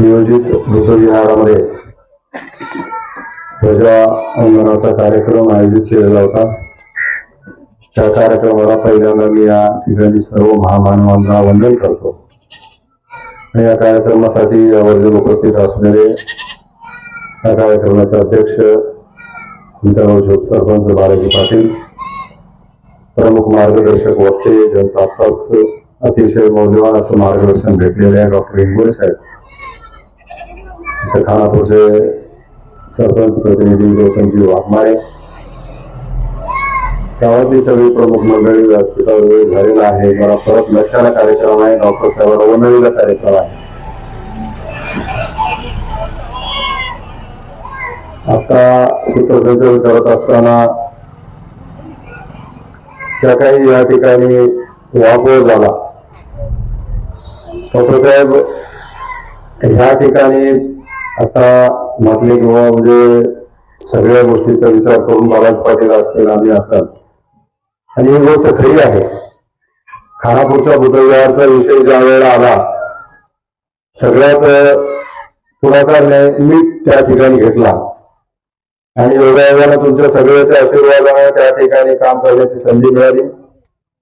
नियोजित बुद्धविहारामध्ये ध्वजावंदनाचा कार्यक्रम आयोजित केलेला होता. त्या कार्यक्रमाला पहिल्यांदा मी या ठिकाणी सर्व महामानवांना वंदन करतो. आणि या कार्यक्रमासाठी आवर्जून उपस्थित असलेले या कार्यक्रमाचे अध्यक्ष आमच्या गावचे सरपंच बालाजी पाटील प्रमुख मार्गदर्शक वक्ते ज्यांचं आत्ताच अतिशय मौल्यवान असं मार्गदर्शन भेटलेले आहे डॉक्टर इंगोळे साहेब. आमच्या खानापूरचे सरपंच प्रतिनिधी गौतमजी वाघमारे गावातली सगळी प्रमुख मंडळी व्यासपीठावर वेळ झालेला आहे. मला परत लक्षाला कार्यक्रम आहे. डॉक्टर साहेबांना वनवीला कार्यक्रम आहे. आता सूत्रसंचलन करत असताना ज्या काही या ठिकाणी वापर झाला. डॉक्टर साहेब ह्या ठिकाणी आता म्हटले किंवा म्हणजे सगळ्या गोष्टीचा विचार करून बालाजी पाटील असतील आम्ही असाल. आणि ही गोष्ट खरी आहे. खानापूरच्या बुद्धविहारचा विषय ज्या वेळेला आला सगळ्यात पुढाकार मी त्या ठिकाणी घेतला. आणि योगायोगाने तुमच्या सगळ्याच्या आशीर्वादाने त्या ठिकाणी काम करण्याची संधी मिळाली.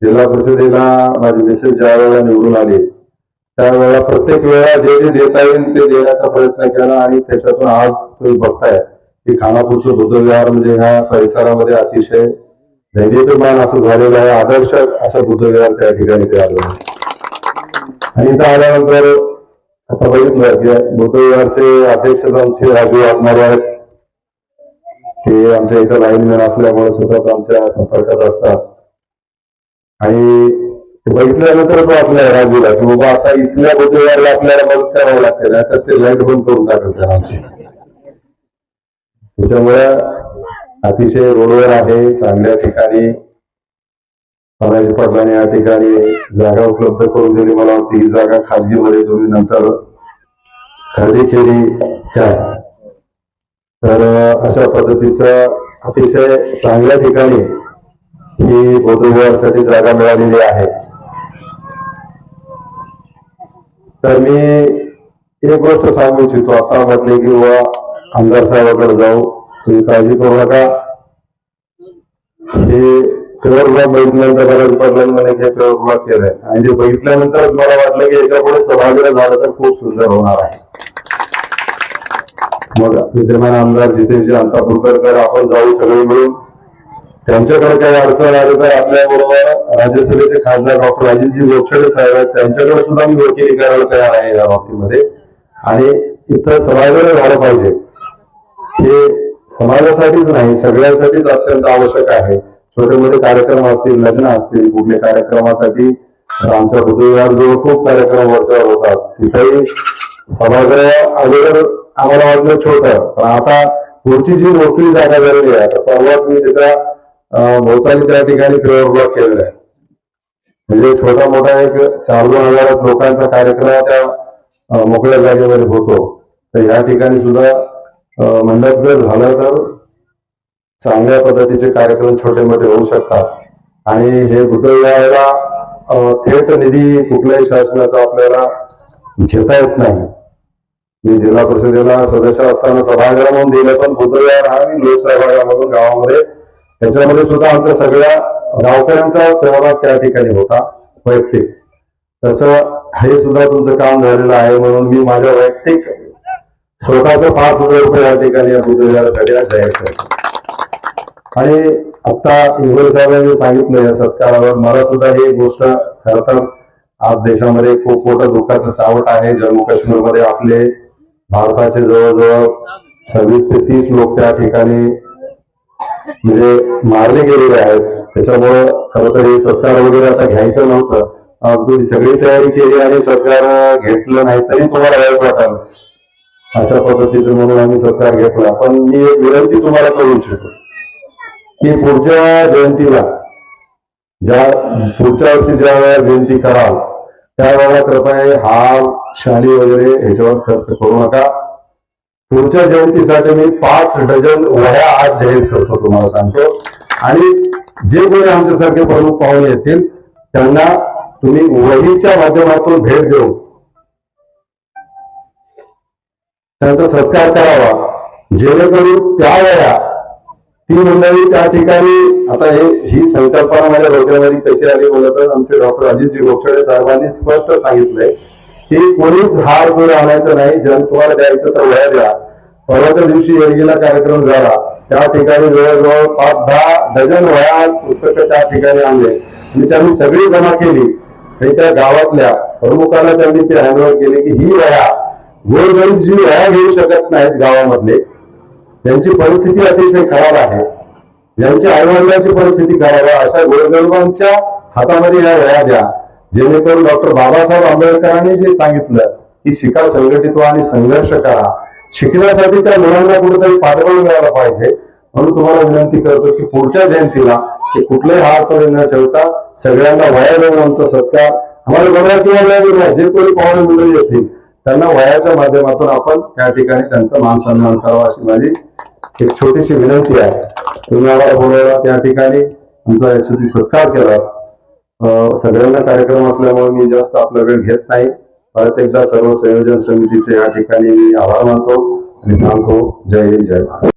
जिल्हा परिषदेला माझी मिसेस ज्या वेळेला निवडून आली त्यावेळेला प्रत्येक वेळा जे जे देता येईल ते देण्याचा प्रयत्न केला आणि त्याच्यातून आज तुम्ही बघताय की खानापूरचे बुद्धविहार म्हणजे ह्या परिसरामध्ये अतिशय दैदिप्यमान असं झालेलं आहे. आदर्श असं बुद्धविहार त्या ठिकाणी ते झालं आणि इथं आल्यानंतर आता बघितलं की बुद्धविहारचे अध्यक्षच आमचे राजू वाघमारे आहेत. ते आमच्या इथं लाईनमॅन असल्यामुळे सतत आमच्या संपर्कात असतात. आणि बघितल्यानंतरच वाटलंय राजूला की बाबा आता इथल्या बुद्धविहारला आपल्याला मदत करावं लागते ना तर ते लाइट बंद करून टाकत त्याच्यामुळे अतिशय रोडवर आहे चांगल्या ठिकाणी बालाजी पडलाने या ठिकाणी जागा उपलब्ध करून दिली मला वाटते. ही जागा खाजगीमध्ये तुम्ही नंतर खरेदी केली काय तर अशा पद्धतीचं अतिशय चांगल्या ठिकाणी ही बौद्धविहारासाठी जागा मिळालेली आहे. तर मी एक गोष्ट सांगू इच्छितो. आता म्हटले की व आमदार साहेबाकडे जाऊ. तुम्ही काळजी करू नका. हे पेवर ब्लॉक बघितल्यानंतर मला पडलं म्हणे हे पेवर ब्लॉक केलंय. आणि ते बघितल्यानंतरच मला वाटलं की याच्यापुढे सभागृह झालं तर खूप सुंदर होणार आहे. मग विद्यमान आमदार जितेश अंतापूरकर आपण जाऊ सगळे मिळून. त्यांच्याकडे काही अडचण आली तर आपल्या बरोबर राज्यसभेचे खासदार डॉक्टर राजेंद्रजी गोपछडे साहेब आहेत. त्यांच्याकडे सुद्धा मी वकिली करायला तयार आहे या बाबतीमध्ये. आणि इथं समाजाला झालं पाहिजे. हे समाजासाठीच नाही सगळ्यासाठीच अत्यंत आवश्यक आहे. छोटे मोठे कार्यक्रम असतील लग्न असतील कुठल्या कार्यक्रमासाठी आमच्या बुद्धविहार खूप कार्यक्रम वरच्यावर होतात. तिथेही सभागृह अगोदर आम्हाला वाटलं छोटं. पण आता पुढची जी मोकळी जागा झालेली आहे तर परवाच मी त्याचा बहुतांनी भोवताली त्या ठिकाणी पेवर ब्लॉक केलेला आहे. म्हणजे छोटा मोठा एक चार दोन हजार लोकांचा कार्यक्रम त्या मोकळ्या जागेमध्ये होतो. तर या ठिकाणी सुद्धा मंडप जर झालं तर चांगल्या पद्धतीचे कार्यक्रम छोटे मोठे होऊ शकतात. आणि हे बुद्धविहाराला थेट निधी कुठल्याही शासनाचा आपल्याला घेता येत नाही. मी जिल्हा परिषदेला सदस्य असताना सभागृह म्हणून दिलं पण बुद्धविहार हा मी लोकसहभागामधून गावामध्ये त्याच्यामध्ये सुद्धा आमच्या सगळ्या गावकऱ्यांचा सहभाग त्या ठिकाणी होता वैयक्तिक. तसं हे सुद्धा तुमचं काम झालेलं आहे म्हणून मी माझ्या वैयक्तिक स्वतःचं पाच हजार रुपये या ठिकाणी या बुद्धविहारासाठी जाहीर करतो. आणि आता इंगोल साहेबांनी सांगितलं या सत्कारावर मला सुद्धा ही गोष्ट खर तर आज देशामध्ये खूप मोठं दुःखाचं सावट आहे. जम्मू काश्मीरमध्ये आपले भारताचे जवळजवळ सव्वीस ते तीस लोक त्या ठिकाणी म्हणजे मारले गेलेले आहेत. त्याच्यामुळं खरं तर हे सत्कार वगैरे आता घ्यायचं नव्हतं. तुम्ही सगळी तयारी केली आणि सत्कार घेतलं नाही तरी तुम्हाला वेळ वाटाल अशा पद्धतीचं म्हणून आम्ही सत्कार घेतला. पण मी एक विनंती तुम्हाला करू इच्छितो की पुढच्या जयंतीला ज्या पुढच्या वर्षी ज्या वेळा जयंती कराल त्यावेळेला कृपया हा शाली वगैरे ह्याच्यावर खर्च करू नका. पुढच्या जयंतीसाठी मी पाच डझन वह्या आज जाहीर करतो तुम्हाला सांगतो. आणि जे कोणी आमच्यासारखे प्रमुख पाहुणे येतील त्यांना तुम्ही वहीच्या माध्यमातून भेट देऊन त्यांचा सत्कार करावा. जेणेकरून त्या वेळा ती मंडळी त्या ठिकाणी आता हे ही संकल्पना माझ्या डोक्यामध्ये कशी आली मला तर आमचे डॉक्टर अजितजी गोपछडे साहेबांनी स्पष्ट सांगितलंय. की कोणीच हार कोणी आणायचं नाही जर तुम्हाला द्यायचं तर वया द्या. परवाच्या दिवशी येरगीला कार्यक्रम झाला. त्या ठिकाणी जवळजवळ पाच दहा डझन वया पुस्तकं त्या ठिकाणी आणले. आणि त्यांनी सगळी जमा केली. आणि त्या गावातल्या प्रमुखांना त्यांनी ते हँडओव्हर केले की ही वया गोरगरीब जी वया घेऊ शकत नाहीत गावामधले त्यांची परिस्थिती अतिशय खराब आहे. ज्यांची आईवडिलांची परिस्थिती खराब आहे अशा गोरगरिबांच्या हातामध्ये या वया द्या. जेणेकरून डॉक्टर बाबासाहेब आंबेडकरांनी जे सांगितलं की शिका संघटित व्हा आणि संघर्ष करा. शिकण्यासाठी त्या मुलांना कुठेतरी पाठबळ मिळायला पाहिजे. म्हणून तुम्हाला विनंती करतो की पुढच्या जयंतीला हे कुठलेही हार पडे न ठेवता सगळ्यांना वया देऊन आमचा सत्कार. आम्हाला बघा किंवा वेळ जे कोणी पाहुणे मंडळी येतील त्यांना वयाच्या माध्यमातून आपण त्या ठिकाणी त्यांचा मान सन्मान करावा अशी माझी एक छोटीशी विनंती आहे. तुम्ही आम्हाला बोलवला त्या ठिकाणी. आमचा याच्यासाठी सत्कार केला. सगळ्यांना कार्यक्रम असल्यामुळे मी जास्त आपला वेळ घेत नाही. परत एकदा सर्व संयोजन समितीचे या ठिकाणी मी आभार मानतो आणि थांबतो. जय हिंद जय भारत.